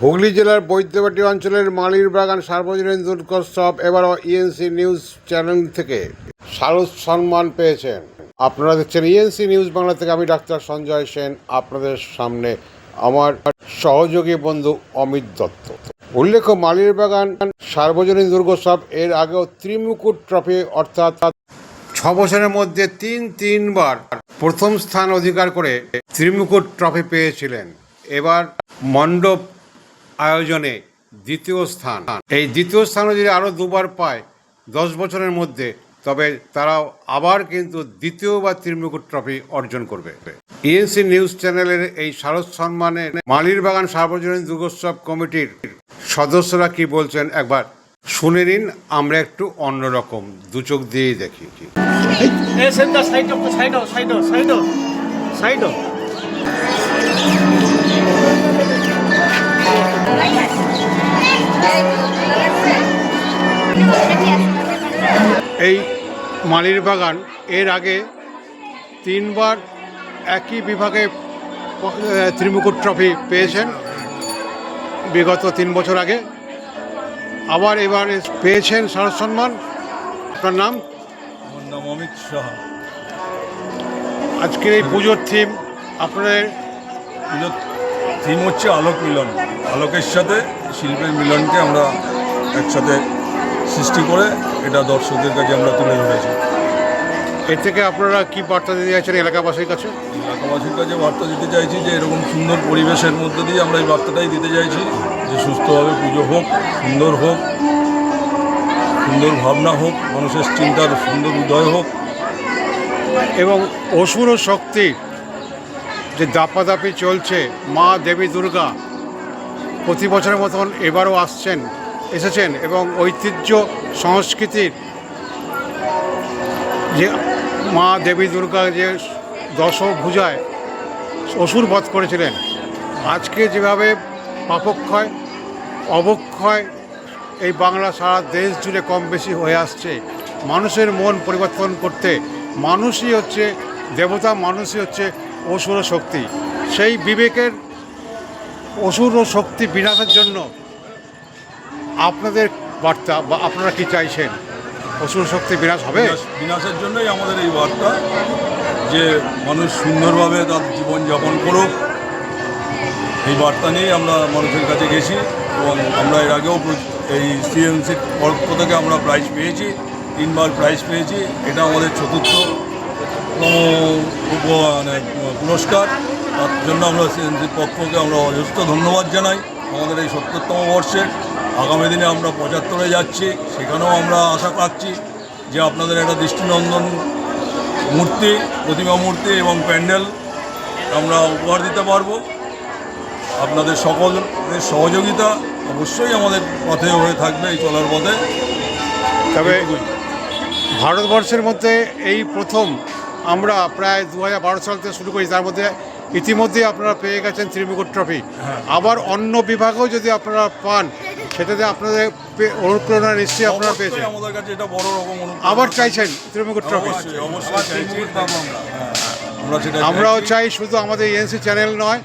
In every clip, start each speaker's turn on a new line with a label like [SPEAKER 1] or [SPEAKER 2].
[SPEAKER 1] হুগলি জেলার বৈদ্যবাটি অঞ্চলের মালির বাগান সার্বজনীন দুর্গোৎসব এবারও ইএনসি নিউজ চ্যানেল থেকে শারদ সম্মান পেয়েছেন। আপনারা দেখছেন ইএনসি নিউজ বাংলা থেকে আমি ডাক্তার সঞ্জয় সেন আপনাদের সামনে আমার সহযোগী বন্ধু অমিত দত্ত। উল্লেখ্য, মালির বাগান সার্বজনীন দুর্গোৎসব এর আগেও ত্রিমুকুট ট্রফি অর্থাৎ ছ বছরের মধ্যে তিন, তিনবার প্রথম স্থান অধিকার করে ত্রিমুকুট ট্রফি পেয়েছিলেন। এবার মণ্ডপ আয়োজনে দ্বিতীয় স্থান। এই দ্বিতীয় স্থানও যদি আরও দুবার পায় দশ বছরের মধ্যে, তবে তারাও আবার কিন্তু দ্বিতীয়বার ত্রিমুকুট ট্রফি অর্জন করবে। ইএনসি নিউজ চ্যানেলের এই শারদ সম্মানে মালির বাগান সার্বজনীন দুর্গোৎসব কমিটির সদস্যরা কি বলছেন একবার শুনে নিন, আমরা একটু অন্যরকম দু চোখ দিয়েই দেখি। মালির বাগান এর আগে তিনবার একই বিভাগে ত্রিমুকুট ট্রফি পেয়েছেন। বিগত তিন বছর আগে। আবার এবার পেয়েছেন শারদ সম্মান আপনার নাম?
[SPEAKER 2] নাম অমিত সাহা
[SPEAKER 1] আজকের এই পুজোর থিম আপনাদের?
[SPEAKER 2] থিম হচ্ছে আলোক মিলন। আলোকের সাথে শিল্পের মিলনকে আমরা একসাথে সৃষ্টি করে এটা দর্শকদের কাছে আমরা তুলে ধরেছি।
[SPEAKER 1] এর থেকে আপনারা কি বার্তা দিতে চাইছেন এলাকাবাসীর কাছে?
[SPEAKER 2] এলাকাবাসীর কাছে বার্তা দিতে চাইছি যে এরকম সুন্দর পরিবেশের মধ্যে দিয়ে আমরা এই বার্তাটাই দিতে চাইছি যে সুস্থভাবে পুজো হোক সুন্দর হোক সুন্দর ভাবনা হোক মানুষের চিন্তার সুন্দর উদয় হোক।
[SPEAKER 1] এবং অসুর ও শক্তি যে দাপাদাপি চলছে মা দেবী দুর্গা প্রতি বছরের মতন এবারও আসছেন। এসেছেন এবং ঐতিহ্য সংস্কৃতির যে মা দেবী দুর্গা যে দশভুজায় অসুর বধ করেছিলেন, আজকে যেভাবে পাপক্ষয়, অবক্ষয় এই বাংলা সারা দেশ জুড়ে কম বেশি হয়ে আসছে, মানুষের মন পরিবর্তন করতে মানুষই হচ্ছে দেবতা, মানুষই হচ্ছে অসুর শক্তি। সেই বিবেকের অসুর ও শক্তি বিনাশের জন্য আপনাদের বার্তা বা আপনারা কি চাইছেন? অসুর শক্তি বিনাশ হবে?
[SPEAKER 2] বিনাশের জন্যই আমাদের এই বার্তা যে মানুষ সুন্দরভাবে তার জীবনযাপন করুক। এই বার্তা নিয়েই আমরা মানুষের কাছে গেছি এবং আমরা এর আগেও এই সিএমসির পক্ষ থেকে আমরা প্রাইজ পেয়েছি, তিনবার প্রাইজ পেয়েছি, এটা আমাদের চতুর্থতম উপ- মানে পুরস্কার। তার জন্য আমরা সিএমসির পক্ষকে আমরা অজস্র ধন্যবাদ জানাই। আমাদের এই সত্তরতম বর্ষের আগামী দিনে আমরা পঁচাত্তরে যাচ্ছি সেখানেও আমরা আশা রাখছি যে আপনাদের একটা দৃষ্টিনন্দন মূর্তি প্রতিমা মূর্তি এবং প্যান্ডেল আমরা উপহার দিতে পারব। আপনাদের সকলের সহযোগিতা অবশ্যই আমাদের পথে হয়ে থাকবে এই চলার পথে।
[SPEAKER 1] তবে ভারতবর্ষের মধ্যে এই প্রথম আমরা প্রায় দু হাজার বারো সাল থেকে শুরু করি তার মধ্যে ইতিমধ্যেই আপনারা পেয়ে গেছেন ত্রিমুকুট ট্রফি।
[SPEAKER 2] হ্যাঁ।
[SPEAKER 1] আবার অন্য বিভাগেও যদি আপনারা পান সেটাতে আপনাদের পে- অনুপ্রেরণা নিশ্চয়ই আপনারা পেয়েছেন।
[SPEAKER 2] আমাদের কাছে এটা বড় রকম
[SPEAKER 1] আবার চাইছেন ত্রিমুকুট ট্রফি।
[SPEAKER 2] হ্যাঁ,
[SPEAKER 1] আমরাও চাই শুধু আমাদের এনসি চ্যানেল নয়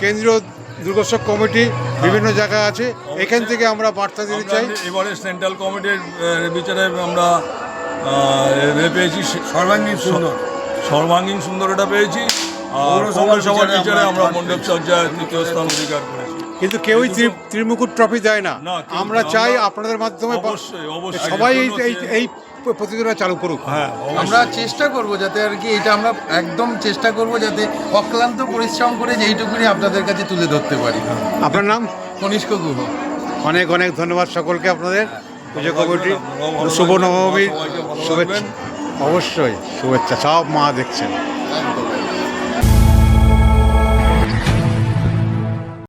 [SPEAKER 1] কেন্দ্রীয় দুর্গোৎসব কমিটি বিভিন্ন জায়গায় আছে। এখান থেকে আমরা বার্তা দিতে চাই।
[SPEAKER 2] এবারে সেন্ট্রাল কমিটির বিচারে আমরা পেয়েছি সর্বাঙ্গীন সুন্দর। সর্বাঙ্গীন সুন্দর এটা পেয়েছি। আর পৌরসভার বিচারে আমরা মণ্ডপ সজ্জায় তৃতীয় স্থান অধিকার করেছি।
[SPEAKER 1] কিন্তু কেউই ত্রি- ত্রিমুকুট ট্রফি দেয় না। আমরা চাই আপনাদের মাধ্যমে বা-
[SPEAKER 2] অবশ্যই, অবশ্যই।
[SPEAKER 1] সবাই এই এই- এই প্রতিযোগিতা চালু করুক।
[SPEAKER 2] হ্যাঁ
[SPEAKER 3] আমরা চেষ্টা করব যাতে আর কি এটা আমরা একদম চেষ্টা করব যাতে অক্লান্ত পরিশ্রম করে যেইটুকুনি আপনাদের কাছে তুলে ধরতে পারি।
[SPEAKER 1] আপনার নাম?
[SPEAKER 3] কনিষ্ক গুহ।
[SPEAKER 1] অনেক অনেক ধন্যবাদ সকলকে আপনাদের। পুজো কমিটি শুভ নবমীর শুভেচ্ছা। অবশ্যই শুভেচ্ছা সব মা দেখছেন।
[SPEAKER 3] একদম।